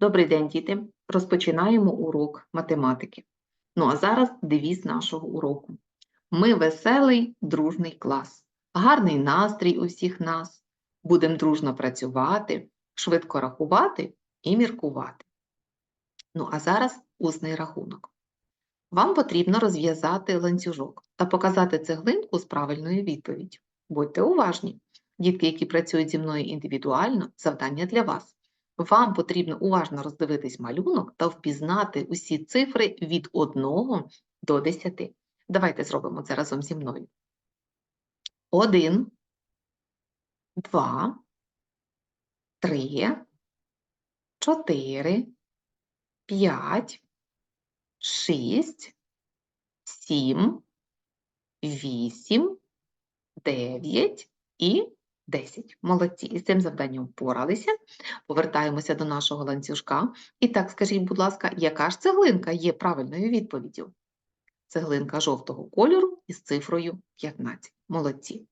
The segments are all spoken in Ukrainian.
Добрий день, діти! Розпочинаємо урок математики. Ну а зараз девіз нашого уроку. Ми веселий, дружний клас, гарний настрій у всіх нас. Будемо дружно працювати, швидко рахувати і міркувати. Ну а зараз усний рахунок. Вам потрібно розв'язати ланцюжок та показати цеглинку з правильною відповіддю. Будьте уважні. Дітки, які працюють зі мною індивідуально, завдання для вас. Вам потрібно уважно роздивитись малюнок та впізнати усі цифри від 1 до 10. Давайте зробимо це разом зі мною. 1, 2, 3, 4, 5, 6, 7, 8, 9 і 10. Молодці. Із цим завданням впоралися. Повертаємося до нашого ланцюжка. І так, скажіть, будь ласка, яка ж цеглинка є правильною відповіддю? Цеглинка жовтого кольору із цифрою 15. Молодці.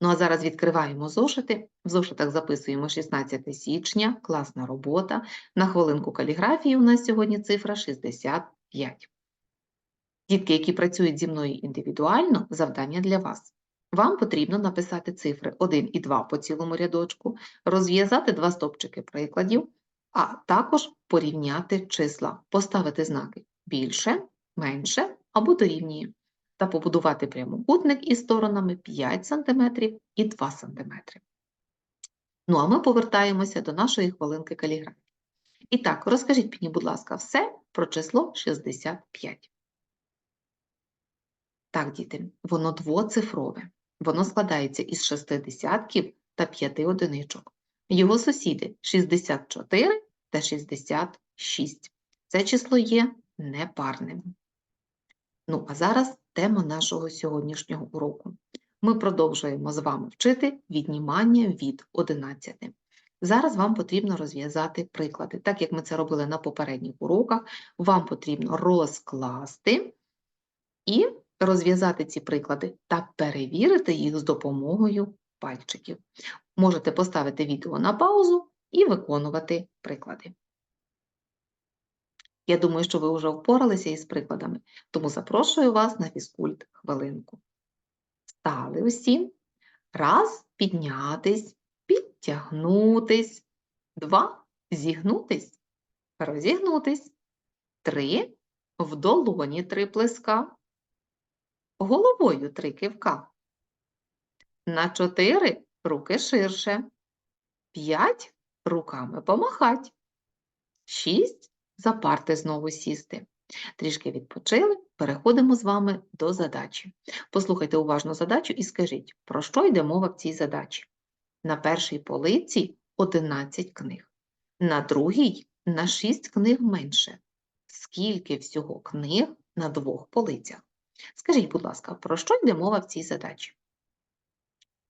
Ну а зараз відкриваємо зошити. В зошитах записуємо 16 січня, класна робота. На хвилинку каліграфії у нас сьогодні цифра 65. Дітки, які працюють зі мною індивідуально, завдання для вас. Вам потрібно написати цифри 1 і 2 по цілому рядочку, розв'язати два стопчики прикладів, а також порівняти числа, поставити знаки більше, менше або дорівнює, та побудувати прямокутник із сторонами 5 см і 2 см. Ну, а ми повертаємося до нашої хвилинки каліграфії. І так, розкажіть мені, будь ласка, все про число 65. Так, діти, воно двоцифрове. Воно складається із шести десятків та п'яти одиничок. Його сусіди 64 та 66. Це число є непарним. Ну, а зараз тема нашого сьогоднішнього уроку. Ми продовжуємо з вами вчити віднімання від 11. Зараз вам потрібно розв'язати приклади. Так як ми це робили на попередніх уроках, вам потрібно розкласти і розв'язати ці приклади та перевірити їх з допомогою пальчиків. Можете поставити відео на паузу і виконувати приклади. Я думаю, що ви вже впоралися із прикладами, тому запрошую вас на фізкульт хвилинку. Стали усі. Раз піднятись, підтягнутись. Два зігнутись, розігнутись. Три в долоні три плеска головою три кивка. На чотири руки ширше. П'ять руками помахать. Шість запарти знову сісти. Трішки відпочили, переходимо з вами до задачі. Послухайте уважно задачу і скажіть, про що йде мова в цій задачі. На першій полиці 11 книг, на другій на 6 книг менше. Скільки всього книг на двох полицях? Скажіть, будь ласка, про що йде мова в цій задачі?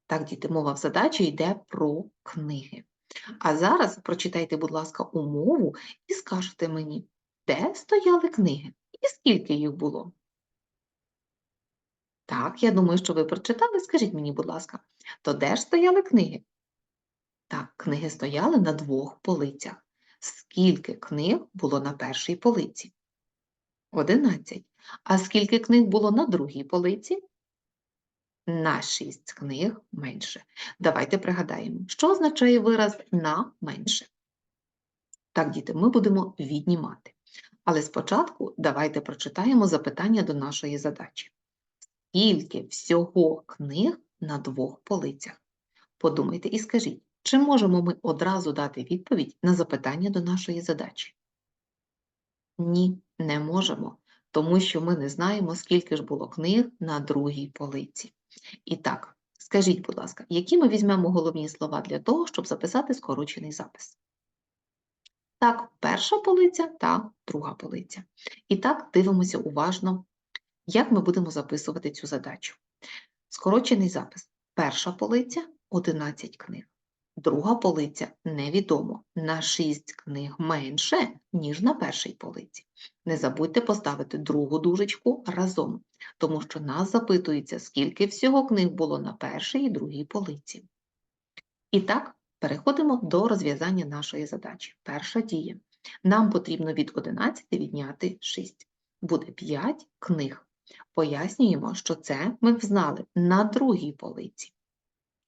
Так, діти, мова в задачі йде про книги. А зараз прочитайте, будь ласка, умову і скажете мені, де стояли книги і скільки їх було? Так, я думаю, що ви прочитали. Скажіть мені, будь ласка, то де ж стояли книги? Так, книги стояли на двох полицях. Скільки книг було на першій полиці? 11. А скільки книг було на другій полиці? На 6 книг менше. Давайте пригадаємо, що означає вираз на менше. Так, діти, ми будемо віднімати. Але спочатку давайте прочитаємо запитання до нашої задачі. Скільки всього книг на двох полицях? Подумайте і скажіть, чи можемо ми одразу дати відповідь на запитання до нашої задачі? Ні, не можемо, тому що ми не знаємо, скільки ж було книг на другій полиці. І так, скажіть, будь ласка, які ми візьмемо головні слова для того, щоб записати скорочений запис? Так, перша полиця та друга полиця. І так, дивимося уважно, як ми будемо записувати цю задачу. Скорочений запис. Перша полиця 11 книг. Друга полиця невідомо, на 6 книг менше, ніж на першій полиці. Не забудьте поставити другу дужечку разом, тому що нас запитується, скільки всього книг було на першій і другій полиці. І так, Переходимо до розв'язання нашої задачі. Перша дія. Нам потрібно від 11 відняти 6. Буде 5 книг. Пояснюємо, що це ми взнали на другій полиці.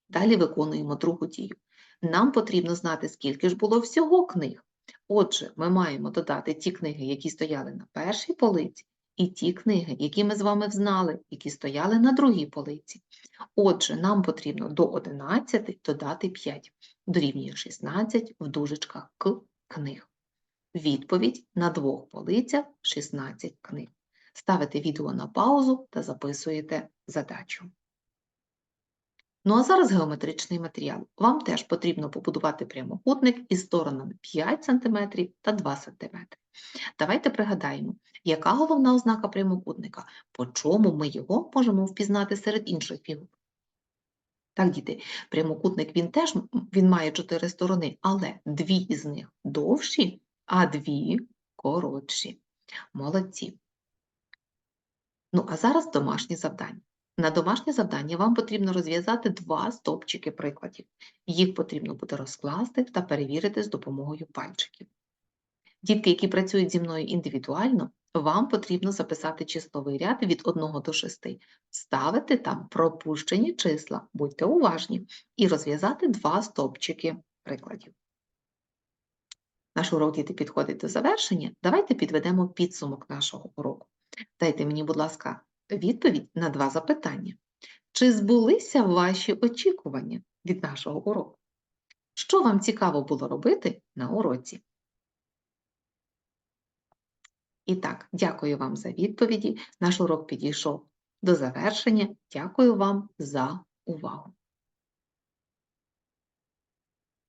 Далі виконуємо другу дію. Нам потрібно знати, скільки ж було всього книг. Отже, ми маємо додати ті книги, які стояли на першій полиці, і ті книги, які ми з вами взнали, які стояли на другій полиці. Отже, нам потрібно до 11 додати 5, дорівнює 16 в дужечках к книг. Відповідь на двох полицях 16 книг. Ставите відео на паузу та записуєте задачу. Ну а зараз геометричний матеріал. Вам теж потрібно побудувати прямокутник із сторонами 5 см та 2 см. Давайте пригадаємо, яка головна ознака прямокутника, по чому ми його можемо впізнати серед інших фігур. Так, діти, прямокутник він теж він має чотири сторони, але дві із них довші, а дві коротші. Молодці. Ну, а зараз домашнє завдання. На домашнє завдання вам потрібно розв'язати два стовпчики прикладів. Їх потрібно буде розкласти та перевірити з допомогою пальчиків. Дітки, які працюють зі мною індивідуально, вам потрібно записати числовий ряд від 1 до 6, ставити там пропущені числа, будьте уважні, і розв'язати два стовпчики прикладів. Наш урок діти підходить до завершення. Давайте підведемо підсумок нашого уроку. Дайте мені, будь ласка, відповідь на два запитання. Чи збулися ваші очікування від нашого уроку? Що вам цікаво було робити на уроці? І так, дякую вам за відповіді. Наш урок підійшов до завершення. Дякую вам за увагу.